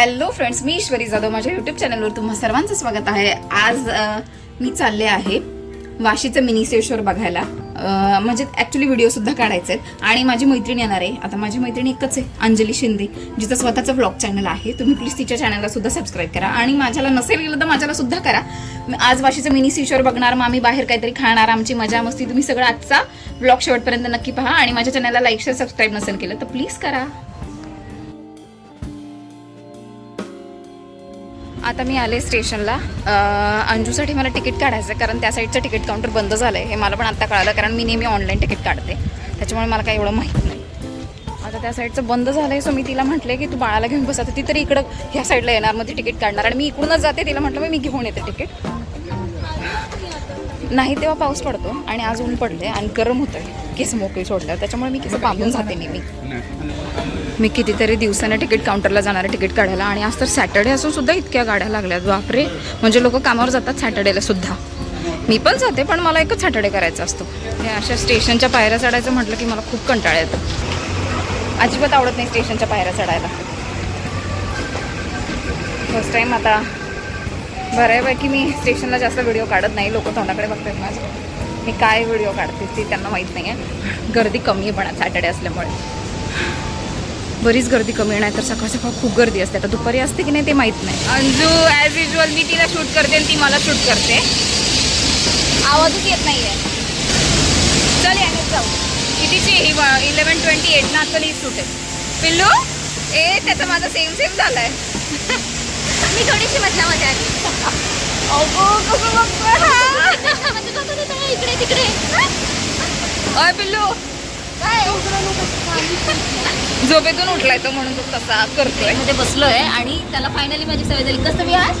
Hello friends मी ईश्वरी जाधव. माझ्या YouTube चॅनलवर तुम्हा सर्वांचं स्वागत आहे. आज अ, मी चालले आहे वाशीचं मिनी सेशोर बघायला. अ, म्हणजे ॲक्च्युली व्हिडिओ सुद्धा काढायचे आहेत. आणि माझी मैत्रीण येणार आहे. आता माझी मैत्रीण एकच आहे अंजली शिंदे जिचं स्वतःचं व्लॉग चॅनल आहे. तुम्ही प्लीज तिच्या चॅनलला सुद्धा सबस्क्राईब करा. आणि माझ्याला नसेल गेलं तर माझ्याला सुद्धा करा. मी आज वाशीचं मिनी सेशोर बघणार मग आम्ही बाहेर काहीतरी खाणार आमची मजा मस्ती तुम्ही सगळं आजचा ब्लॉग शेवटपर्यंत नक्की पहा. आणि माझ्या चॅनलला लाईक शेअर सबस्क्राईब नसेल केलं तर प्लीज करा. आता मी आले स्टेशनला. अंजूसाठी मला तिकीट काढायचं आहे कारण त्या साईडचं तिकीट काउंटर बंद झालं आहे हे मला पण आत्ता कळालं कारण मी नेहमी ऑनलाईन तिकीट काढते. त्याच्यामुळे मला काही एवढं माहीत नाही. आता त्या साईडचं बंद झालं आहे सो मी तिला म्हटले की तू बाळाला घेऊन बस. ती तरी इकडं ह्या साईडला येणार मग ती तिकीट काढणार. आणि मी इकडूनच जाते. तिला म्हटलं मी घेऊन येते तिकीट. नाही तेव्हा पाऊस पडतो आणि आज ऊन पडले आणि गरम होतं केस मोकळी सोडलं त्याच्यामुळे मी केस बांधून जाते नेहमी मी कितीतरी दिवसानं तिकीट काउंटरला जाणारे तिकीट काढायला आणि आज तर सॅटर्डे असून सुद्धा इतक्या गाड्या लागल्यात. बापरे. म्हणजे लोक कामावर जातात सॅटर्डेला सुद्धा. मी पण जाते पण मला एकच सॅटर्डे करायचा असतो. हे अशा स्टेशनच्या पायऱ्या चढायचं म्हटलं की मला खूप कंटाळा येतो. अजिबात आवडत नाही स्टेशनच्या पायऱ्या चढायला. फर्स्ट टाईम आता बऱ्यापैकी मी स्टेशनला जास्त व्हिडिओ काढत नाही. लोक तोंडाकडे बघतात माझं मी काय व्हिडिओ काढते ते त्यांना माहीत नाही आहे गर्दी कमी आहे पण सॅटर्डे असल्यामुळे. बरीच गर्दी कमी नाही तर सकाळ सकाळ खूप गर्दी असते. आता दुपारी असते की नाही ते माहीत नाही. अंजू ॲज युजल मी तिला शूट करते आणि ती मला शूट करते. आवाजच येत नाही आहे चल याने जाऊ. कितीची ही इलेवन ट्वेंटी एट ना चल ही शूट आहे. पिल्लू ए त्याचा माझा सेम सेम झालाय. मी थोडीशी मधल्या मध्ये आली. अगो कसं हा? म्हणजे बघत इकडे तिकडे. अय पिल्लू. काय? झोपेतून उठलाय तो म्हणून तो तसा करतोय. मध्ये बसलोय आणि त्याला फायनली माझी सवय झाली. कसं मी आज?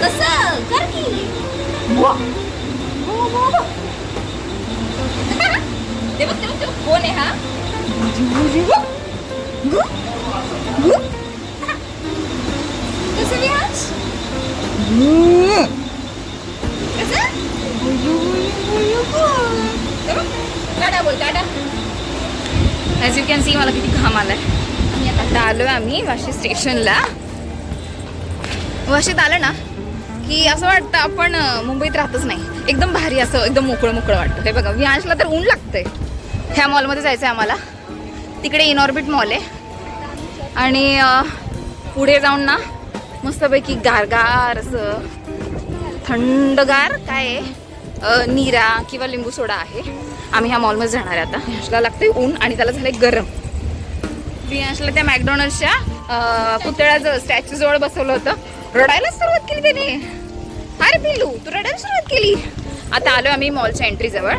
कसं? कर की. ते बघ ते बघ ते बघ. कोण आहे हा? कसं मी टाटा बोल टाटा ॲज यू कॅन सी मला किती घाम आलाय आणि आता आलोय आम्ही वाशी स्टेशनला वाशीत आलं ना की असं वाटतं आपण मुंबईत राहतच नाही एकदम भारी असं एकदम मोकळं मोकळं वाटतं. हे बघा विहांशला तर ऊन लागतंय. ह्या मॉलमध्ये जायचं आहे आम्हाला. तिकडे इनऑर्बिट मॉल आहे. आणि पुढे जाऊन ना मस्तपैकी गारगार असं थंडगार काय आहे नीरा किंवा लिंबू सोडा आहे. आम्ही ह्या मॉलमध्ये जाणार आहे आता. यशला लागते ऊन आणि त्याला झालं गरम. मी यशला त्या मॅकडोनल्डच्या अ, पुतळ्याचं स्टॅच्यू जवळ बसवलं होतं. रडायला सुरुवात केली त्याने. अरे पिलू तू रडायला सुरुवात केली. आता आलो आम्ही मॉलच्या एंट्री जवळ.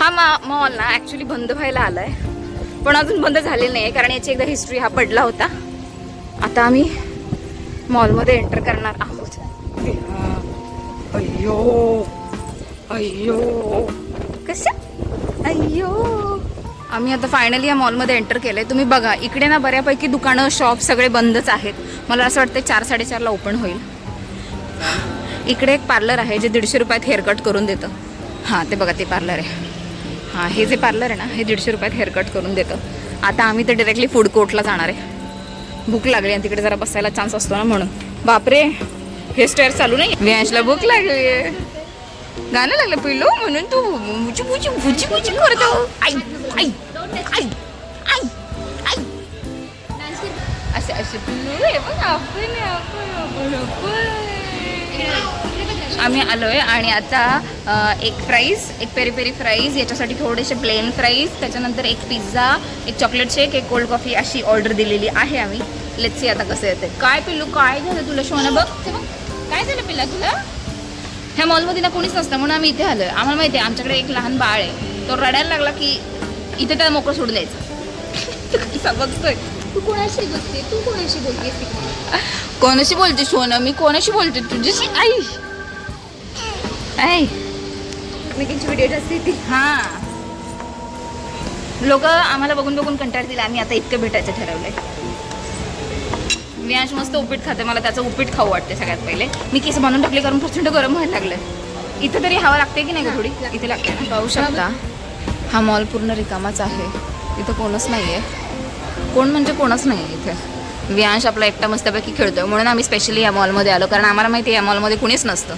हा मॉल ना ॲक्च्युली बंद व्हायला आलाय. पण अजून बंद झालेलं नाही कारण याची एकदा हिस्ट्री हा पडला होता. आता आम्ही मॉलमध्ये एंटर करणार आहोत. अय्यो अय्यो. कसं अय्यो. आम्ही आता फायनली या मॉलमध्ये एंटर केलंय. तुम्ही बघा इकडे ना बऱ्यापैकी दुकानं शॉप सगळे बंदच आहेत. मला असं वाटतं चार साडेचारला ओपन होईल. इकडे एक पार्लर आहे जे दीडशे रुपयात हेअरकट करून देतं. हां ते बघा ते पार्लर आहे. हां हे जे पार्लर आहे ना हे दीडशे रुपयात हेअरकट करून देतं. आता आम्ही तर डिरेक्टली फूड कोर्टला जाणार आहे. भूक लागली आणि तिकडे जरा बसायला चान्स असतो ना म्हणून. बापरे हे स्टेअर चालू नाही व्यांशला भूक लागली आहे. गाणं लागलं पिलो म्हणून तू मुची मुची भुची भुची करतो. आई आई आई आई आई. असे असे पिल्लू हे बघ आपण आपण आपण. आम्ही आलोय आणि आता एक फ्राईज एक पेरी पेरी फ्राईज याच्यासाठी थोडेसे प्लेन फ्राईज त्याच्यानंतर एक पिझ्झा एक चॉकलेट शेक एक कोल्ड कॉफी अशी ऑर्डर दिलेली आहे आम्ही. लेट्स सी आता कसं येते काय पिल्लू काय झालं तुला शोना? बघ ते बघ. काय झालं पिल्ला तुला? ह्या मॉलमध्ये ना कोणीच नसतं म्हणून आम्ही इथे आलोय. आम्हाला माहिती आहे आमच्याकडे एक लहान बाळ आहे. तो रडायला लागला की इथे त्याला मोकळं सोडून द्यायचं. बघतोय तू कोणाशी बोलते? तू कोणाशी बोलते कोणाशी बोलते सोनं मी कोणाशी बोलते? तुझ्याशी? आई! आई एकमेकींची व्हिडिओ जास्त येते. हा. लोक आम्हाला बघून बघून कंटाळतील आम्ही आता इतकं भेटायचं ठरवलंय. वियांश मस्त उपीट खाते मला त्याचं उपीट खाऊ वाटते सगळ्यात पहिले. मी केस बांधून टाकले कारण प्रचंड गरम व्हायला लागलं इथे तरी हवा लागते की नाही का थोडी? इथे लागते ना? पाहू शकता. हा मॉल पूर्ण रिकामाच आहे. इथं कोणच नाही आहे कोण म्हणजे कोणच नाही आहे इथे. वियांश आपला एकटा मस्तपैकी खेळतोय. म्हणून आम्ही स्पेशली या मॉलमध्ये आलो. कारण आम्हाला माहिती आहे या मॉलमध्ये कुणीच नसतं.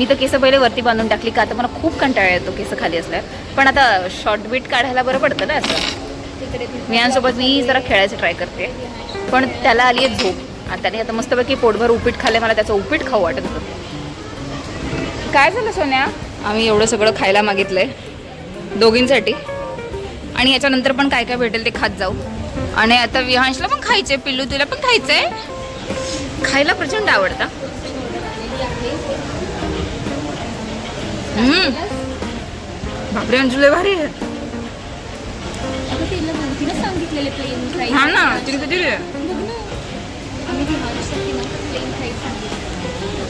मी तर केस पहिले वरती बांधून टाकली का आता मला खूप कंटाळा येतो केस खाली असल्यावर. पण आता शॉर्ट बीट काढायला बरं पडतं ना असं. तिकडे वियांसोबत मी जरा खेळायचं ट्राय करते. पण त्याला आली आहे झोप. आणि त्याने आता मस्तपैकी पोटभर उपीट खाल्ले मला त्याचं उपीट खाऊ वाटत होतं. काय झालं सोन्या? आम्ही एवढं सगळं खायला मागितलंय. दोघींसाठी. आणि याच्यानंतर पण काय काय भेटेल ते खात जाऊ. आणि आता विहांशला पण खायचंय पिल्लू तुला पण खायचंय? खायला प्रचंड आवडतं. बापरे अंजुले भारी आहे. सांगितलेले प्लेन फ्राईज हा ना तिने किती दिले?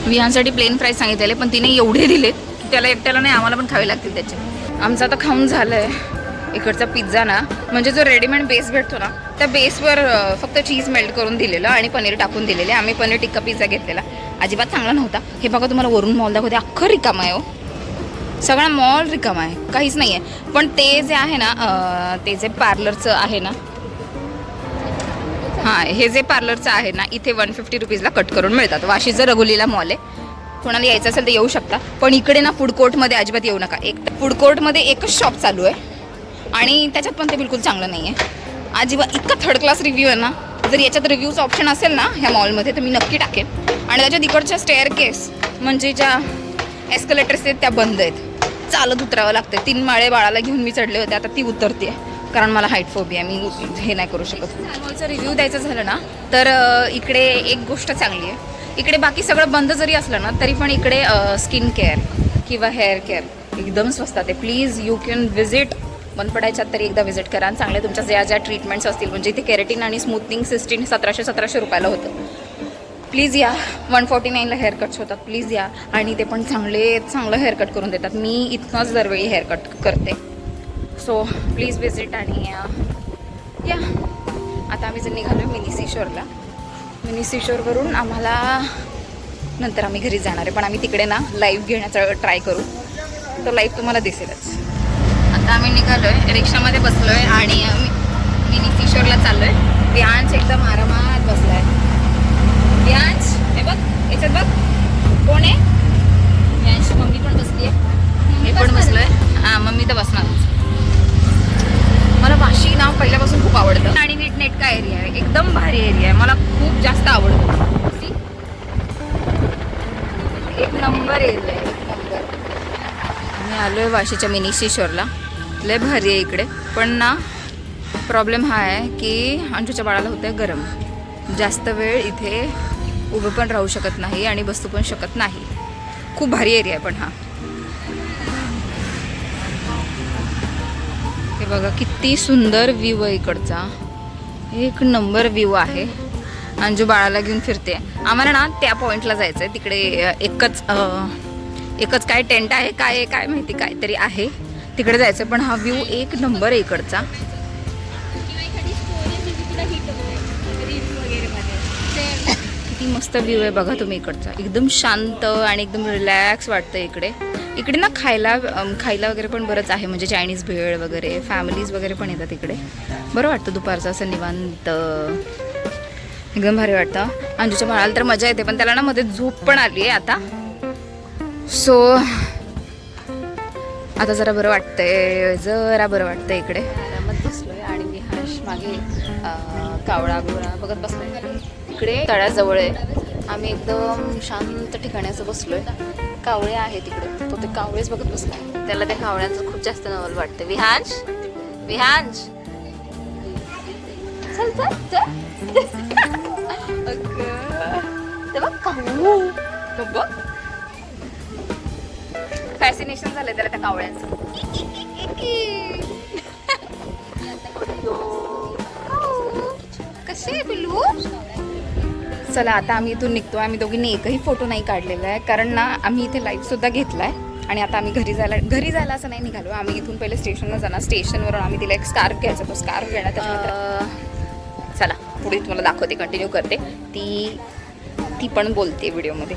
विहानसाठी प्लेन फ्राईज सांगितलेले पण तिने एवढे दिले की त्याला एकट्याला नाही आम्हाला पण खावे लागतील त्याचे. आमचं आता खाऊन झालंय. इकडचा पिझ्झा ना म्हणजे जो रेडीमेड बेस भेटतो ना त्या बेसवर फक्त चीज मेल्ट करून दिलेलं आणि पनीर टाकून दिलेले. आम्ही पनीर टिक्का पिझ्झा घेतलेला. अजिबात चांगला नव्हता. हे बघा तुम्हाला वरून मॉल दाखवते. अख्खं रिकाम आहे हो. सगळा मॉल रिकामा आहे. काहीच नाही आहे पण ते जे आहे ना ते जे पार्लरचं आहे ना हां हे जे पार्लरचं आहे ना इथे वन फिफ्टी रुपीजला कट करून मिळतात. वाशीचं रघुलीला मॉल आहे. कोणाला यायचं असेल तर येऊ शकता. पण इकडे ना फूड कोर्टमध्ये अजिबात येऊ नका. एक फूड कोर्टमध्ये एकच शॉप चालू आहे. आणि त्याच्यात पण ते बिलकुल चांगलं नाही आहे अजिबात इतका थर्ड क्लास रिव्ह्यू आहे ना. जर याच्यात रिव्ह्यूचं ऑप्शन असेल ना ह्या मॉलमध्ये तर मी नक्की टाकेन. आणि त्याच्यात इकडच्या स्टेअर केस म्हणजे ज्या एस्कलेटर्स आहेत त्या बंद आहेत. चालत उतरावं लागतं तीन माळे बाळाला घेऊन मी चढले होते. आता ती उतरते. कारण मला हाईट फोबिया मी हे नाही करू शकत. मॉलचा रिव्ह्यू द्यायचं झालं ना तर इकडे एक गोष्ट चांगली आहे. इकडे बाकी सगळं बंद जरी असलं ना तरी पण इकडे स्किन केअर किंवा हेअर केअर एकदम स्वस्तात आहे. प्लीज यू कॅन व्हिजिट बंद पडायच्यात तरी एकदा व्हिजिट करा. आणि चांगल्या तुमच्या ज्या ज्या ट्रीटमेंट्स असतील म्हणजे इथे केरेटिन आणि स्मूथनिंग सिस्टीन सतराशे सतराशे रुपयाला होतं. प्लीज या. वन फोर्टी नाईनला हेअरकट्स होतात प्लीज या. आणि ते पण चांगले चांगलं हेअरकट करून देतात. मी इथनंच दरवेळी हेअरकट करते. सो प्लीज विजिट आणि या. आता आम्ही जर निघालो मिनी सीशोरला मिनी सीशोरवरून आम्हाला नंतर आम्ही घरी जाणार आहे. पण आम्ही तिकडे ना लाईव्ह घेण्याचा ट्राय करू. तो लाईव्ह तुम्हाला दिसेलच. आता आम्ही निघालो आहे रिक्षामध्ये बसलो आहे आणि मिनी मिनी सीशोरला आहे व्यांश एकदम आरामात बसलाय. व्यांश हे बघ याच्यात बघ कोण? आहे व्यांश मम्मी पण बसली आहे. मी पण बसलोय. हा मम्मी तर बसणारच मला वाशी नाव पहिल्यापासून खूप आवडतं. आणि नीटनेटका एरिया आहे. एकदम भारी एरिया आहे. मला खूप जास्त आवडतो? एक नंबर एरिया आहे. नंबर आम्ही आलोय वाशीच्या मिनी लय भारी आहे इकडे. पण ना प्रॉब्लेम हा आहे की अंशूच्या बाळाला होतं गरम. जास्त वेळ इथे उभं पण राहू शकत नाही आणि बसू पण शकत नाही. खूप भारी एरिया आहे पण हा. हे बघा किती सुंदर व्ह्यू आहे इकडचा. एक नंबर व्ह्यू आहे. अंजू बाळाला घेऊन फिरते. आम्हाला ना त्या पॉईंटला जायचं आहे तिकडे एकच एकच काय टेंट आहे काय आहे काय माहिती काहीतरी आहे. तिकडे जायचं पण हा व्ह्यू एक नंबर आहे इकडचा. किती मस्त व्ह्यू आहे बघा तुम्ही इकडचा. एकदम शांत आणि एकदम रिलॅक्स वाटतं इकडे. इकडे ना खायला खायला वगैरे पण बरंच आहे. म्हणजे चायनीज भेळ वगैरे फॅमिलीज वगैरे पण येतात इकडे. बरं वाटतं दुपारचं असं निवांत. एकदम भारी वाटतं. अंजूच्या बाळाला तर मजा येते पण त्याला ना मध्ये झोप पण आली आहे आता. सो आता जरा बरं वाटतंय जरा बरं वाटतंय इकडे. आरामात बसलोय आणि मी मागे कावळा गोळा बघत बसलोय. इकडे तळ्याजवळ आहे. आम्ही एकदम शांत ठिकाणी असं आहे कावळे आहे तिकडे तो ते कावळेच बघत बसलाय. त्याला त्या कावळ्यांचं खूप जास्त नवल वाटतं. विहांश? विहांश? चल चल चल. ते बघ कावळू. बघ. फॅसिनेशन झालंय त्याला त्या कावळ्यांचं. कसे आहे चला आता आम्ही इथून निघतो आम्ही दोघींनी एकही फोटो नाही काढलेला आहे. कारण ना आम्ही इथे लाईव्हसुद्धा घेतला आहे आणि आता आम्ही घरी जायला घरी जायला असं नाही निघालो. आम्ही इथून पहिले स्टेशनला जाणार. स्टेशनवरून आम्ही तिला एक स्कार्फ घ्यायचा. तो स्कार्फ घेण्यात चला. पुढे तुम्हाला दाखवते कंटिन्यू करते. ती ती पण बोलते व्हिडिओमध्ये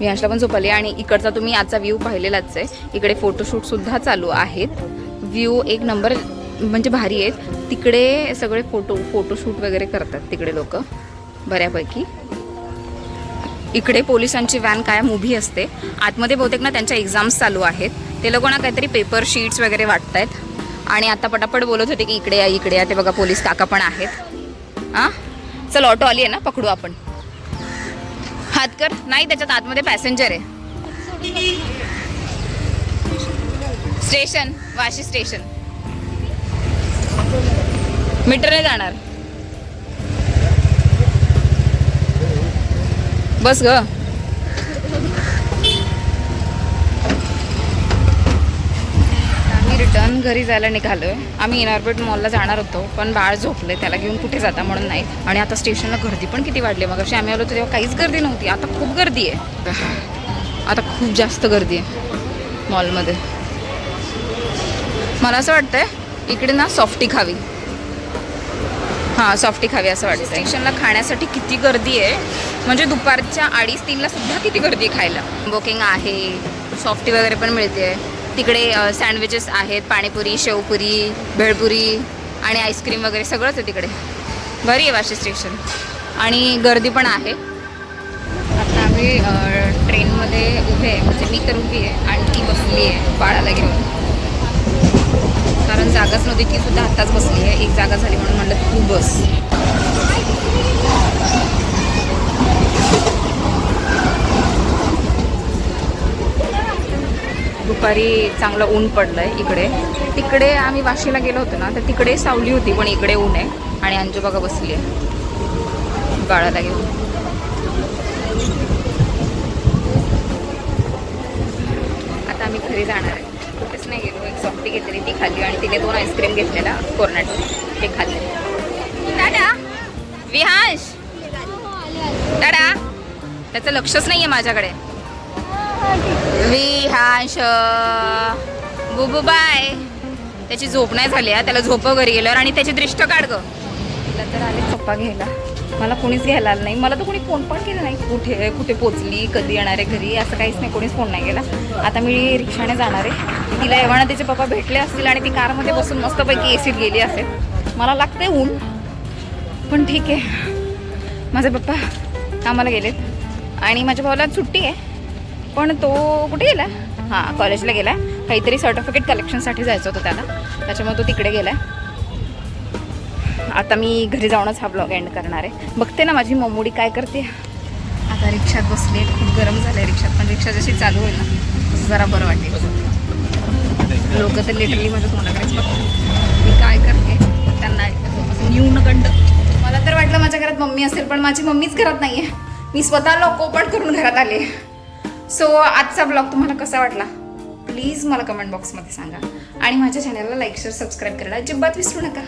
मी अशा पण झोपाली आणि इकडचा तुम्ही आजचा व्ह्यू पाहिलेलाच आहे. इकडे फोटोशूटसुद्धा चालू आहेत. व्ह्यू एक नंबर म्हणजे भारी आहेत. तिकडे सगळे फोटो फोटोशूट वगैरे करतात तिकडे लोक. बऱ्यापैकी. इकडे पोलिसांची व्हॅन कायम उभी असते. आतमध्ये बहुतेक ना त्यांच्या एक्झाम्स चालू आहेत. ते लोकांना ना काहीतरी पेपर शीट्स वगैरे वाटत आहेत आणि आता पटापट बोलत होते की इकडे या इकडे या. ते बघा पोलीस काका पण आहेत. हां चल ऑटो आली आहे ना पकडू आपण. हात कर. नाही त्याच्यात आतमध्ये पॅसेंजर आहे. Station Vashi station. मीटरने जाणार. बस ग. आम्ही रिटर्न घरी जायला निघालोय. आम्ही इनॉर्बिट मॉलला जाणार होतो पण बाळ झोपले त्याला घेऊन कुठे जाता म्हणून नाही. आणि आता स्टेशनला गर्दी पण किती वाढली मग अशी आम्ही आलो होतो तेव्हा काहीच गर्दी नव्हती. आता खूप गर्दी आहे. आता खूप जास्त गर्दी आहे मॉलमध्ये मला असं वाटतंय इकडे ना सॉफ्टी खावी. हां सॉफ्टी खावी असं वाटतं स्टेशनला खाण्यासाठी किती गर्दी आहे? म्हणजे दुपारच्या अडीच तीनला सुद्धा किती गर्दी आहे खायला? बुकिंग आहे. सॉफ्टी वगैरे पण मिळते. तिकडे सँडविचेस आहेत. पाणीपुरी शेवपुरी भेळपुरी आणि आईस्क्रीम वगैरे सगळंच आहे तिकडे. बरी आहे वाशी स्टेशन आणि गर्दी पण आहे. आता आम्ही ट्रेनमध्ये उभे आहे. म्हणजे मी तर उभी आहे. आणि ती बसली आहे. बाळाला घेऊन. कारण जागाच नव्हती ती सुद्धा आत्ताच बसली आहे. एक जागा झाली म्हणून म्हणलं तू बस. दुपारी चांगलं ऊन पडलंय इकडे. तिकडे आम्ही वाशीला गेलो होतो ना तर तिकडे सावली होती पण इकडे ऊन आहे. आणि अंजू बघा बसली आहे. बाळाला घेऊन. आता आम्ही घरी जाणार आहे कुठेच नाही गेलो एक सॉफ्टी घेतली ती खाल्ली आणि तिने दोन आईस्क्रीम घेतलेला कोर्नाटो ते खाल्ले. टाटा विहांश! टाटा त्याचं लक्षच नाही आहे माझ्याकडे. विहांश! बुबू बाय! त्याची झोप नाही झाली आहे त्याला झोप घरी गेल्यावर आणि त्याची दृष्ट काढ ग. तिला तर आले पप्पा घ्यायला. मला कोणीच घ्यायला आलं नाही. मला तर कोणी फोन पण केला नाही. कुठे कुठे पोचली कधी येणार आहे घरी असं काहीच नाही. कोणीच फोन नाही केला. आता मी रिक्षाने जाणार आहे. तिला एव्हाना तिचे पप्पा भेटले असतील आणि ती कारमध्ये बसून मस्तपैकी एसीत गेली असेल. मला लागते ऊन. पण ठीक आहे. माझे पप्पा कामाला गेलेत. आणि माझ्या भावाला सुट्टी आहे. पण तो कुठे गेला? हां कॉलेजला गेला काहीतरी सर्टिफिकेट कलेक्शनसाठी जायचं होतं त्याला. त्याच्यामुळे तो तिकडे गेला आता मी घरी जाऊनच हा ब्लॉग एंड करणार आहे. बघते ना माझी मम्मुडी काय करते. आता रिक्षात बसली खूप गरम झालं आहे रिक्षात पण रिक्षा जशी चालू होईल ना तसं जरा बरं वाटेल. लोक तर लिटरली माझ्या तोंडाकडेच बघतात. मी काय करते त्यांना येऊन कंड मला तर वाटलं माझ्या घरात मम्मी असेल पण माझी मम्मीच घरात नाही आहे मी स्वतः लोक ओपन करून घरात आले. सो आजचा ब्लॉग तुम्हाला कसा वाटला? प्लीज मला कमेंट बॉक्समध्ये सांगा. आणि माझ्या चॅनलला लाईक शेअर सबस्क्राईब करायला अजिबात विसरू नका.